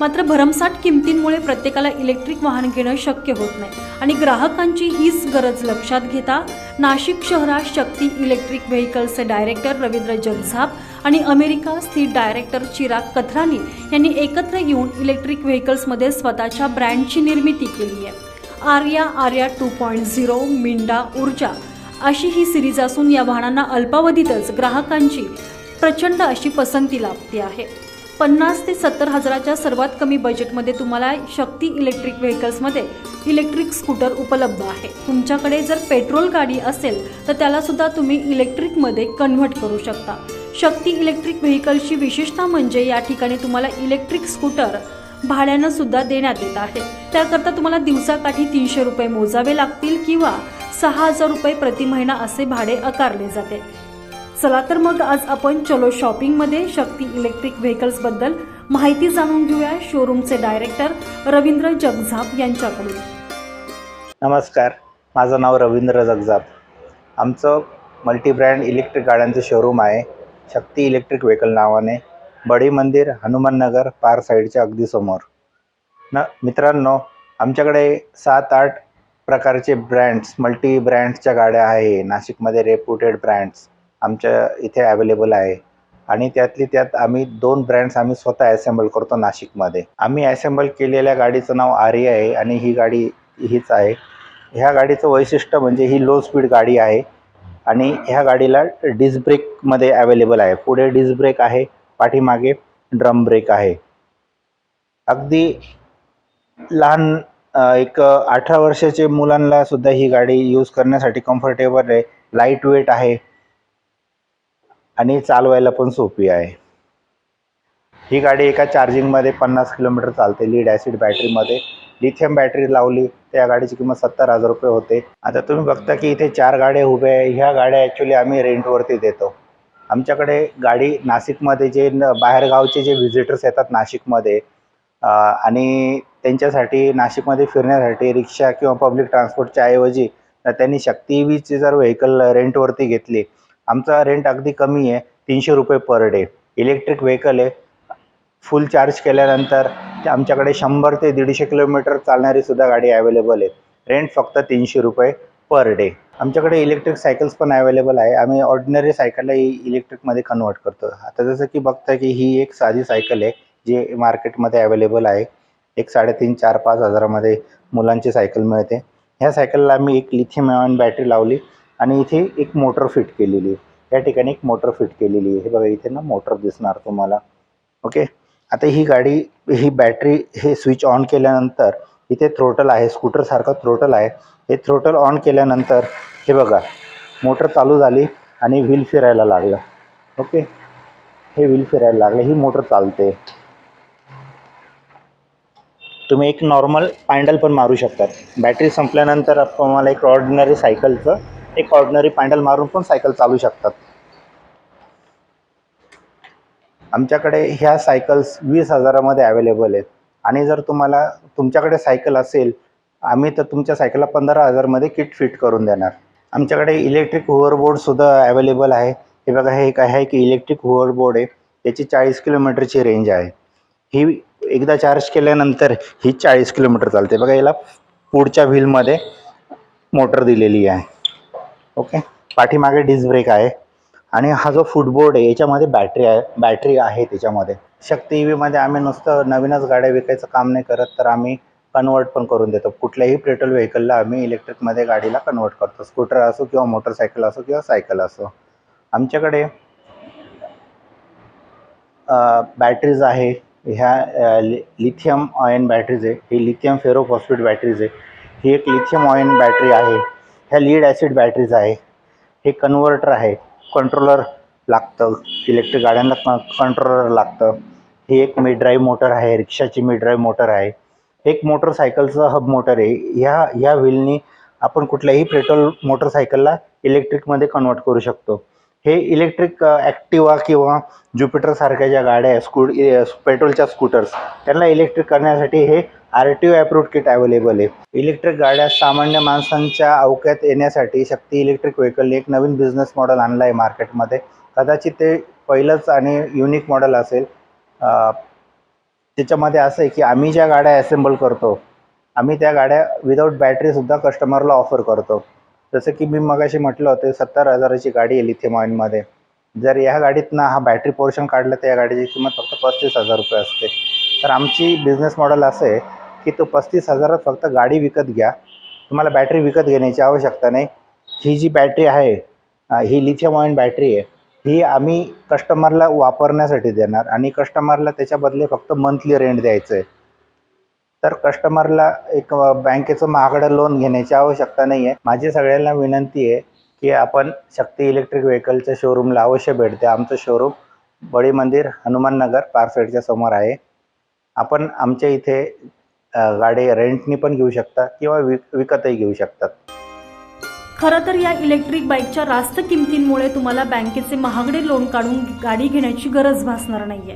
मात्र भरमसाठ किमतींमुळे प्रत्येकाला इलेक्ट्रिक वाहन घेणं शक्य होत नाही. आणि ग्राहकांची हीच गरज लक्षात घेता नाशिक शहरात शक्ती इलेक्ट्रिक व्हेकल्सचे डायरेक्टर रवींद्र जगझाप आणि अमेरिका स्थित डायरेक्टर चिराग कथरानी यांनी एकत्र येऊन इलेक्ट्रिक व्हेकल्समध्ये स्वतःच्या ब्रँडची निर्मिती केली आहे. Arya Arya two point zero Minda Urja अशी ही सिरीज असून या वाहनांना अल्पावधीतच ग्राहकांची प्रचंड अशी पसंती लाभते आहे. पन्नास ते सत्तर हजाराच्या सर्वात कमी बजेटमध्ये तुम्हाला शक्ती इलेक्ट्रिक व्हेकल्समध्ये इलेक्ट्रिक स्कूटर उपलब्ध आहे. तुमच्याकडे जर पेट्रोल गाडी असेल तर त्यालासुद्धा तुम्ही इलेक्ट्रिकमध्ये कन्व्हर्ट करू शकता. शक्ती इलेक्ट्रिक व्हेकलची विशेषता म्हणजे या ठिकाणी तुम्हाला इलेक्ट्रिक स्कूटर भाड्यानं सुद्धा देण्यात येत आहे. त्याकरता तुम्हाला दिवसाकाठी तीनशे रुपये मोजावे लागतील किंवा सहा हजार रुपये प्रति महिना असे भाडे आकारले जाते. चला तर मग आज आपण चलो शॉपिंगमध्ये शक्ती इलेक्ट्रिक व्हेकल्सबद्दल माहिती जाणून घेऊया शोरूमचे डायरेक्टर रवींद्र जगझाप यांच्याकडून. नमस्कार माझं नाव रवींद्र जगझाप. आमचं मल्टीब्रँड इलेक्ट्रिक गाड्यांचं शोरूम आहे शक्ती इलेक्ट्रिक व्हेकल नावाने बडी मंदिर हनुमान नगर पार साईडच्या अगदी समोर. न मित्रांनो आमच्याकडे सात आठ प्रकारचे ब्रँड्स मल्टी ब्रँड्सच्या गाड्या आहे नाशिकमध्ये रेप्युटेड ब्रँड्स आमच्या इथे अवेलेबल आहे. आणि त्यातली त्यात आम्ही दोन ब्रँड्स आम्ही स्वतः ॲसेम्बल करतो नाशिकमध्ये. आम्ही ॲसेम्बल केलेल्या गाडीचं नाव आर्या आहे आणि ही गाडी हीच आहे. ह्या गाडीचं वैशिष्ट्य म्हणजे ही लो स्पीड गाडी आहे. आणि ह्या गाडीला डिस्क ब्रेकमध्ये अवेलेबल आहे. पुढे डिस्क ब्रेक आहे पाठीमागे ड्रम ब्रेक आहे. अगदी लहान एक अठरा वर्षाचे मुलांना सुद्धा ही गाडी यूज करण्यासाठी कम्फर्टेबल आहे. लाइट वेट आहे. आणि चालवायला पण सोपी आहे. ही गाडी एका चार्जिंगमध्ये पन्नास किलोमीटर चालते. लीड ॲसिड बॅटरीमध्ये लिथियम बॅटरी लावली. तर या गाडीची किंमत सत्तर हजार रुपये होते. आता तुम्ही बघता की इथे चार गाड्या उभ्या आहे. ह्या गाड्या ॲक्च्युली आम्ही रेंटवरती देतो. आमच्याकडे गाडी नाशिकमध्ये जे न बाहेरगावचे जे व्हिजिटर्स येतात नाशिकमध्ये आणि त्यांच्यासाठी नाशिकमध्ये फिरण्यासाठी रिक्षा किंवा पब्लिक ट्रान्सपोर्टच्या ऐवजी त्यांनी शक्ती ईव्हीची जर व्हेकल रेंटवरती घेतली आमचा रेंट अगदी कमी आहे तीनशे रुपये पर डे इलेक्ट्रिक व्हेकल आहे फुल चार्ज केल्यानंतर आमच्याकडे शंभर ते दीडशे किलोमीटर चालणारी सुद्धा गाडी अवेलेबल आहे. रेंट फक्त तीनशे रुपये पर डे आमच्याकडे इलेक्ट्रिक सायकल्स पण अवेलेबल आहे. आम्ही ऑर्डिनरी सायकलला इलेक्ट्रिकमध्ये कन्वर्ट करतो. आता जसं की बघता की ही एक साधी सायकल आहे जी मार्केटमध्ये अवेलेबल आहे. एक साडेतीन चार पाच हजारामध्ये मुलांची सायकल मिळते. ह्या सायकलला आम्ही एक लिथियम आयन बॅटरी लावली. आणि इथे एक मोटर फिट केलेली आहे. या ठिकाणी एक मोटर फिट केलेली आहे. हे बघा इथे ना मोटर दिसणार तुम्हाला. ओके? आता ही गाडी ही बॅटरी हे स्विच ऑन केल्यानंतर इथे थ्रोटल आहे. स्कूटरसारखं थ्रोटल आहे. हे थ्रोटल ऑन केल्यानंतर हे बघा मोटर चालू झाली आणि व्हील फिरायला लागलं. ओके? हे व्हील फिरायला लागलं. ही मोटर चालते. तुम्ही एक नॉर्मल पॅन्डल पण मारू शकतात बॅटरी संपल्यानंतर तुम्हाला एक ऑर्डिनरी सायकलचं एक ऑर्डिनरी पॅन्डल मारून पण सायकल चालू शकतात. आमच्याकडे ह्या सायकल्स वीस हजारामध्ये अवेलेबल आहेत. आणि जर तुम्हाला तुमच्याकडे सायकल असेल आम्ही तर तुमच्या सायकलला पंधरा हजारमध्ये किट फिट करून देणार. आमच्याकडे इलेक्ट्रिक होअरबोर्डसुद्धा अवेलेबल आहे. हे बघा हे काय आहे की इलेक्ट्रिक होअरबोर्ड आहे. त्याची चाळीस किलोमीटरची रेंज आहे. ही एकदा चार्ज केल्यानंतर ही चाळीस किलोमीटर चालते. बघा याला पुढच्या व्हीलमध्ये मोटर दिलेली आहे. ओके पाठीमागे डिस्क ब्रेक आहे. आणि हा जो फुटबोर्ड आहे याच्यामध्ये बॅटरी आहे बॅटरी आहे त्याच्यामध्ये. शक्ती ई व्हीमध्ये आम्ही नुसतं नवीनच गाड्या विकायचं काम नाही करत तर आम्ही कन्वर्ट पण करून देतो. कुठल्याही पेट्रोल व्हेकलला आम्ही इलेक्ट्रिकमध्ये गाडीला कन्वर्ट करतो. स्कूटर असो किंवा मोटरसायकल असो किंवा सायकल असो. आमच्याकडे बॅटरीज आहे. ह्या लिथियम ऑयन बॅटरीज आहे. ही लिथियम फेरोफॉस्फेट बॅटरीज आहे. ही एक लिथियम ऑयन बॅटरी आहे. ह्या लीड ॲसिड बॅटरीज आहे. हे कन्व्हर्टर आहे. कंट्रोलर लागतं. इलेक्ट्रिक गाड्यांना क कंट्रोलर लागतं. ही एक मी ड्राईव्ह मोटर आहे. रिक्षाची मी ड्राईव्ह मोटर आहे. एक मोटरसायकलचं हब मोटर आहे. ह्या ह्या व्हीलनी आपण कुठल्याही पेट्रोल मोटरसायकलला इलेक्ट्रिकमध्ये कन्वर्ट करू शकतो. हे इलेक्ट्रिक ॲक्टिवा किंवा ज्युपिटरसारख्या ज्या गाड्या आहे स्कूट पेट्रोलच्या स्कूटर्स त्यांना इलेक्ट्रिक करण्यासाठी हे R T O approve kit available आहे. इलेक्ट्रिक गाड्या सामान्य माणसांच्या अवक्यात येण्यासाठी शक्ती इलेक्ट्रिक व्हेकल एक नवीन बिझनेस मॉडेल आणलं आहे मार्केटमध्ये कदाचित ते पहिलंच आणि युनिक मॉडेल असेल. त्याच्यामध्ये असं आहे की आम्ही ज्या गाड्या असेंबल करतो आम्ही त्या गाड्या विदाऊट बॅटरीसुद्धा कस्टमरला ऑफर करतो. जसं की मी मगाशी म्हटलं होतं सत्तर हजाराची गाडी आहे लिथियम ऑइनमध्ये जर या गाडीतनं हा बॅटरी पोर्शन काढलं तर या गाडीची किंमत फक्त पस्तीस हजार रुपये असते. तर आमची बिझनेस मॉडेल असं आहे की तो पस्तीस हजारात फक्त गाडी विकत घ्या. तुम्हाला बॅटरी विकत घेण्याची आवश्यकता नाही. ही जी बॅटरी आहे ही लिथियम ऑइन बॅटरी आहे ही आम्ही कस्टमरला वापरण्यासाठी देणार आणि कस्टमरला त्याच्या बदले फक्त मंथली रेंट द्यायचं आहे तर कस्टमरला एक बँकेचं महागडं लोन घेण्याची आवश्यकता नाही आहे माझी सगळ्यांना विनंती आहे की आपण शक्ती इलेक्ट्रिक व्हेकलच्या शोरूमला अवश्य भेट द्या. आमचं शोरूम बडी मंदिर हनुमान नगर समोर आहे. आपण आमच्या इथे गाडी रेंटनी पण घेऊ शकता किंवा विक विकतही घेऊ शकतात. खरं तर या इलेक्ट्रिक बाईकच्या रास्त किमतींमुळे तुम्हाला बँकेचे महागडे लोन काढून गाडी घेण्याची गरज भासणार नाहीये.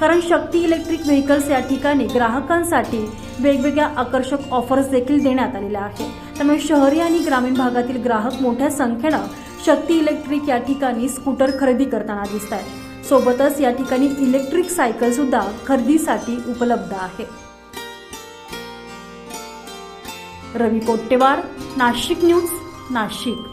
कारण शक्ती इलेक्ट्रिक व्हेकल्स या ठिकाणी ग्राहकांसाठी वेगवेगळ्या आकर्षक ऑफर्स देखील देण्यात आलेल्या आहेत. त्यामुळे शहरी आणि ग्रामीण भागातील ग्राहक मोठ्या संख्येनं शक्ती इलेक्ट्रिक या ठिकाणी स्कूटर खरेदी करताना दिसत आहेत सोबतच या ठिकाणी इलेक्ट्रिक सायकल सुद्धा खरेदीसाठी उपलब्ध आहे. रवी कोट्टेवार नाशिक न्यूज नाशिक.